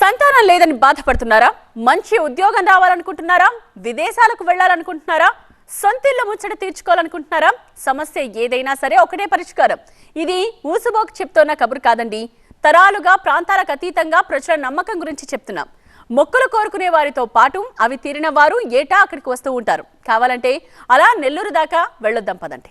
సంతానం లేదని బాధపడుతున్నారా? మంచి ఉద్యోగం రావాలనుకుంటున్నారా? విదేశాలకు వెళ్ళాలనుకుంటున్నారా? సొంతిళ్ళ ముచ్చట తీర్చుకోవాలనుకుంటున్నారా? సమస్య ఏదైనా సరే ఒకటే పరిష్కారం. ఇది ఊసుబోక్ చెప్తోన్న కబురు కాదండి. తరాలుగా ప్రాంతాలకు అతీతంగా ప్రజల నమ్మకం గురించి చెప్తున్నాం. మొక్కలు కోరుకునే వారితో పాటు అవి తీరిన వారు ఏటా అక్కడికి వస్తూ ఉంటారు. కావాలంటే అలా నెల్లూరు దాకా వెళ్ళొద్దాం పదండి.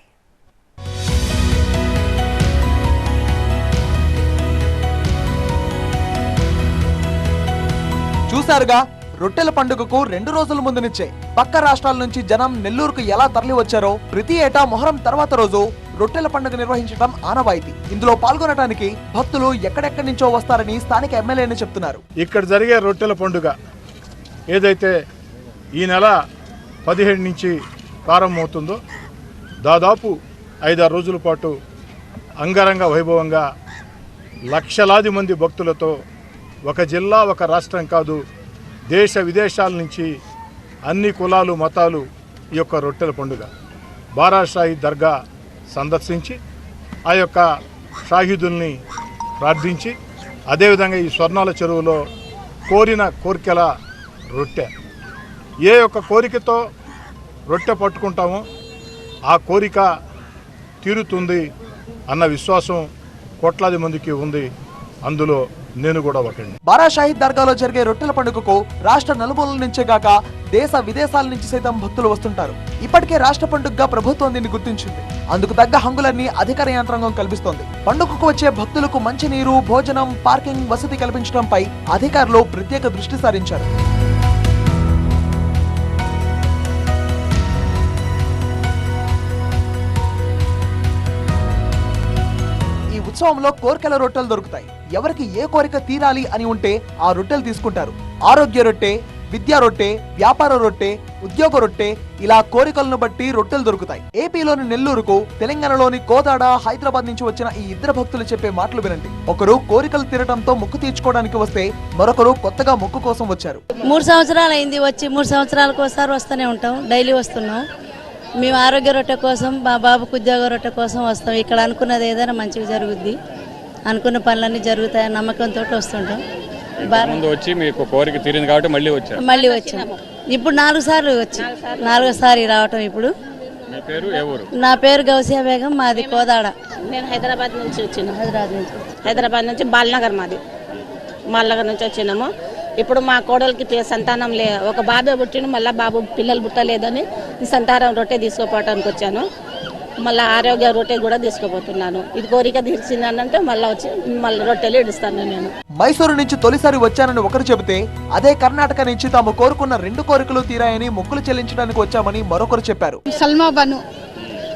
చూశారుగా రొట్టెల పండుగకు రెండు రోజుల ముందు నుంచే పక్క రాష్ట్రాల నుంచి జనం నెల్లూరుకు ఎలా తరలి వచ్చారో ప్రతి ఏటా మొహరం తర్వాత రోజు రొట్టెల పండుగ నిర్వహించడం ఆనవాయితీ. ఇందులో పాల్గొనడానికి భక్తులు ఎక్కడెక్కడి నుంచో వస్తారని స్థానిక ఎమ్మెల్యేని చెప్తున్నారు. ఇక్కడ జరిగే రొట్టెల పండుగ ఏదైతే ఈ నెల పదిహేడు నుంచి ప్రారంభమవుతుందో దాదాపు ఐదారు రోజుల పాటు అంగరంగ వైభవంగా లక్షలాది మంది భక్తులతో ఒక జిల్లా ఒక రాష్ట్రం కాదు దేశ విదేశాల నుంచి అన్ని కులాలు మతాలు ఈ యొక్క రొట్టెల పండుగ. బారాషాహి దర్గా సందర్శించి ఆ యొక్క షాహిదుల్ని ప్రార్థించి అదేవిధంగా ఈ స్వర్ణాల చెరువులో కోరిన కోరికల రొట్టె. ఏ యొక్క కోరికతో రొట్టె పట్టుకుంటామో ఆ కోరిక తీరుతుంది అన్న విశ్వాసం కోట్లాది మందికి ఉంది. అందులో నేను కూడా ఒకండి. బారా షాహిద్ దర్గాలో జరిగే రొట్టెల పండుగకు రాష్ట్ర నలుమూలల నుంచే కాక దేశ విదేశాల నుంచి సైతం భక్తులు వస్తుంటారు. ఇప్పటికే రాష్ట్ర పండుగగా ప్రభుత్వం దీన్ని గుర్తించింది. అందుకు తగ్గ హంగులన్నీ అధికార యంత్రాంగం కల్పిస్తోంది. పండుగకు వచ్చే భక్తులకు మంచినీరు భోజనం పార్కింగ్ వసతి కల్పించడంపై అధికారులు ప్రత్యేక దృష్టి సారించారు. స్వామిలో కోరికల రొట్టెలు దొరుకుతాయి. ఎవరికి ఏ కోరిక తీరాలి అని ఉంటే ఆ రొట్టెలు తీసుకుంటారు. ఆరోగ్య రొట్టె విద్యా రొట్టె వ్యాపార రొట్టె ఉద్యోగ రొట్టె ఇలా కోరికలను బట్టి రొట్టెలు దొరుకుతాయి. ఏపీలోని నెల్లూరుకు తెలంగాణలోని కోదాడ హైదరాబాద్ నుంచి వచ్చిన ఈ ఇద్దరు భక్తులు చెప్పే మాటలు వినండి. ఒకరు కోరికలు తీరటంతో మొక్కు తీర్చుకోవడానికి వస్తే మరొకరు కొత్తగా మొక్కు కోసం వచ్చారు. మూడు సంవత్సరాలు అయింది వచ్చి మూడు సంవత్సరాలకు ఒకసారి వస్తూనే ఉంటాం. డైలీ వస్తున్నాం. మేము ఆరోగ్య రొట్టె కోసం మా బాబుకు ఉద్యోగ రొట్టె కోసం వస్తాం. ఇక్కడ అనుకున్నది ఏదైనా మంచిగా జరుగుద్ది. అనుకున్న పనులన్నీ జరుగుతాయని నమ్మకంతో వస్తుంటాం. ముందు వచ్చి మీకు కోరిక తీరింది కాబట్టి మళ్ళీ వచ్చారు. మళ్ళీ వచ్చాం. ఇప్పుడు నాలుగు సార్లు వచ్చి నాలుగోసారి రావటం ఇప్పుడు. పేరు నా పేరు గౌసియా బేగం మాది కోదాడ. నేను హైదరాబాద్ నుంచి వచ్చిన. హైదరాబాద్ నుంచి హైదరాబాద్ నుంచి బాలనగర్ మాది. బాలనగర్ నుంచి వచ్చినాము. ఇప్పుడు మా కోడలికి సంతానం లే ఒక బాబే పుట్టిన మళ్ళీ బాబు పిల్లలు పుట్టలేదని సంతానం రొట్టె తీసుకోపోవటానికి వచ్చాను మళ్ళీ ఆరోగ్య రొట్టె కూడా తీసుకోపోతున్నాను ఇది కోరిక తీర్చిందనంటే మళ్ళీ వచ్చి మళ్ళీ రొట్టెలు ఇడుస్తాను నేను మైసూరు నుంచి తొలిసారి వచ్చానని ఒకరు చెబితే అదే కర్ణాటక నుంచి తాము కోరుకున్న రెండు కోరికలు తీరాయని మొక్కులు చెల్లించడానికి వచ్చామని ಮರೊಕರು చెప్పారు ಸಲ್ಮಾ ಬಾನು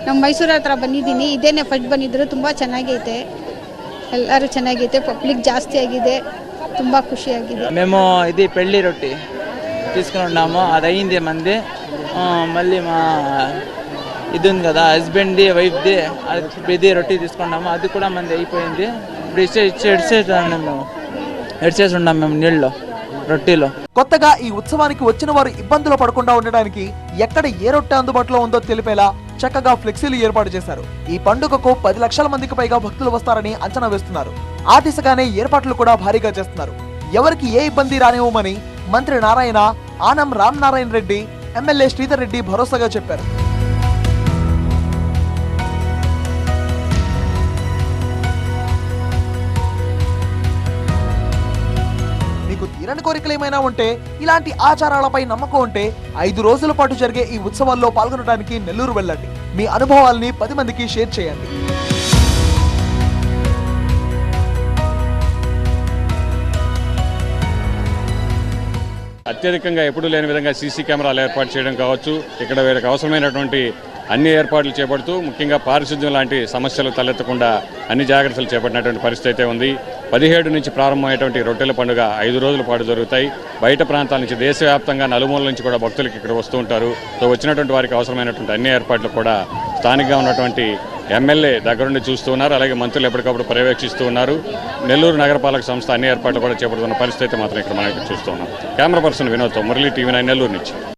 ನಮ್ಮ ಮೈಸೂರು ಹತ್ರ ಬಂದಿದ್ದೀನಿ ಇದೇನೆ ಫಸ್ಟ್ ಬಂದಿದ್ರು ತುಂಬ ಚೆನ್ನಾಗೈತೆ ಎಲ್ಲರೂ ಚೆನ್ನಾಗೈತೆ ಪಬ್ಲಿಕ್ ಜಾಸ್ತಿ ಆಗಿದೆ ತುಂಬ ಖುಷಿಯಾಗಿದೆ మేము ఇది పెళ్లి రొట్టి తీసుకుని ఉన్నాము అది అయింది మంది మళ్ళీ మా ఇది ఉంది కదా హస్బెండ్ది వైఫ్ది అది ఇది రొట్టి తీసుకున్నాము. అది కూడా మంది అయిపోయింది. ఇప్పుడు ఇచ్చే మేము ఇడిచేసి ఉన్నాం మేము నీళ్ళలో రొట్టిలో. కొత్తగా ఈ ఉత్సవానికి వచ్చిన వారు ఇబ్బందులు పడకుండా ఉండడానికి ఎక్కడ ఏ రొట్టె అందుబాటులో ఉందో తెలిపేలా చక్కగా ఫ్లెక్సీలు ఏర్పాటు చేశారు. ఈ పండుగకు పది లక్షల మందికి పైగా భక్తులు వస్తారని అంచనా వేస్తున్నారు. ఆ దిశగానే ఏర్పాట్లు కూడా భారీగా చేస్తున్నారు. ఎవరికి ఏ ఇబ్బంది రానివ్వమని మంత్రి నారాయణ ఆనం రామ్ నారాయణ రెడ్డి ఎమ్మెల్యే శ్రీధర్ రెడ్డి భరోసాగా చెప్పారు. మీకు తీరని కోరికలు ఏమైనా ఉంటే ఇలాంటి ఆచారాలపై నమ్మకం ఉంటే ఐదు రోజుల పాటు జరిగే ఈ ఉత్సవాల్లో పాల్గొనడానికి నెల్లూరు వెళ్ళండి. మీ అనుభవాల్ని పది మందికి షేర్ చేయండి. అత్యధికంగా ఎప్పుడూ లేని విధంగా సీసీ కెమెరాలు ఏర్పాటు చేయడం కావచ్చు. ఇక్కడ వీరికి అవసరమైనటువంటి అన్ని ఏర్పాట్లు చేపడుతూ ముఖ్యంగా పారిశుద్ధ్యం లాంటి సమస్యలు తలెత్తకుండా అన్ని జాగ్రత్తలు చేపట్టినటువంటి పరిస్థితి అయితే ఉంది. పదిహేడు నుంచి ప్రారంభమయ్యేటువంటి రొట్టెల పండుగ ఐదు రోజుల పాటు జరుగుతాయి. బయట ప్రాంతాల నుంచి దేశవ్యాప్తంగా నలుమూల నుంచి కూడా భక్తులకు ఇక్కడ వస్తూ ఉంటారు. సో వచ్చినటువంటి వారికి అవసరమైనటువంటి అన్ని ఏర్పాట్లు కూడా స్థానికంగా ఉన్నటువంటి ఎమ్మెల్యే దగ్గరుండి చూస్తూ ఉన్నారు. అలాగే మంత్రులు ఎప్పటికప్పుడు పర్యవేక్షిస్తూ ఉన్నారు. నెల్లూరు నగరపాలక సంస్థ అన్ని ఏర్పాట్లు కూడా చేపడుతున్న పరిస్థితి మాత్రం ఇక్కడ మనం చూస్తూ ఉన్నాం. కెమెరా పర్సన్ వినోద్తో మురళీ టీవీ నైన్ నెల్లూరు నుంచి.